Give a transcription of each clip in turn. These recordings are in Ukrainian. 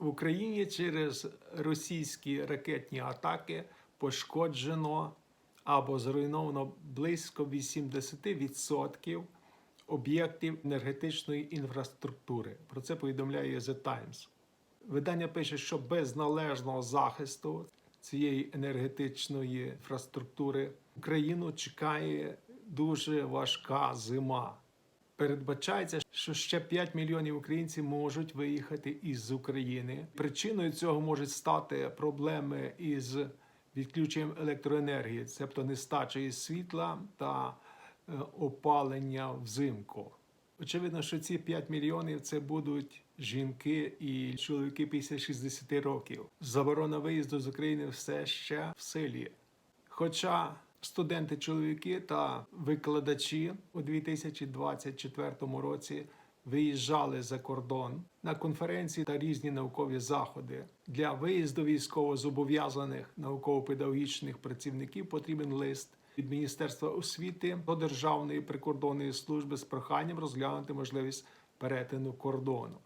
В Україні через російські ракетні атаки пошкоджено або зруйновано близько 80% об'єктів енергетичної інфраструктури. Про це повідомляє The Times. Видання пише, що без належного захисту цієї енергетичної інфраструктури Україну чекає дуже важка зима. Передбачається, що ще 5 мільйонів українців можуть виїхати із України. Причиною цього можуть стати проблеми із відключенням електроенергії, тобто нестачею світла та е, опалення взимку. Очевидно, що ці 5 мільйонів це будуть жінки і чоловіки після 60 років. Заборона виїзду з України все ще в силі. Хоча студенти-чоловіки та викладачі у 2024 році виїжджали за кордон на конференції та різні наукові заходи. Для виїзду військовозобов'язаних науково-педагогічних працівників потрібен лист від Міністерства освіти до Державної прикордонної служби з проханням розглянути можливість перетину кордону.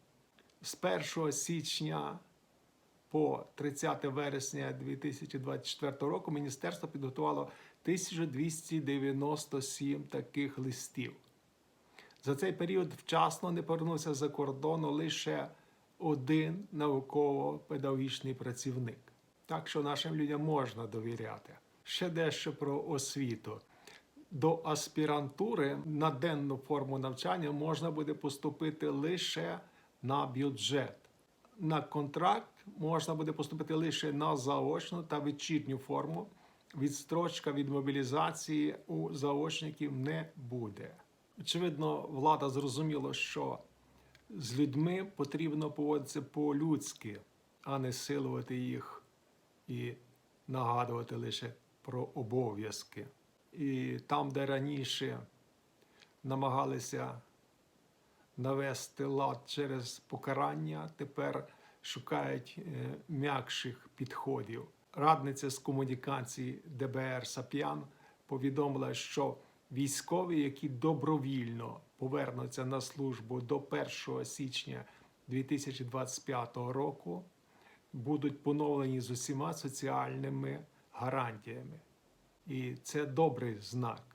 З 1 січня по 30 вересня 2024 року міністерство підготувало 1297 таких листів. За цей період вчасно не повернувся за кордону лише один науково-педагогічний працівник. Так що нашим людям можна довіряти. Ще дещо про освіту. До аспірантури на денну форму навчання можна буде поступити лише на бюджет. На контракт можна буде поступити лише на заочну та вечірню форму. Відстрочка від мобілізації у заочників не буде. Очевидно, влада зрозуміла, що з людьми потрібно поводитися по-людськи, а не силувати їх і нагадувати лише про обов'язки. І там, де раніше намагалися навести лад через покарання, тепер шукають е, м'якших підходів. Радниця з комунікації ДБР Сап'ян повідомила, що військові, які добровільно повернуться на службу до 1 січня 2025 року, будуть поновлені з усіма соціальними гарантіями. І це добрий знак.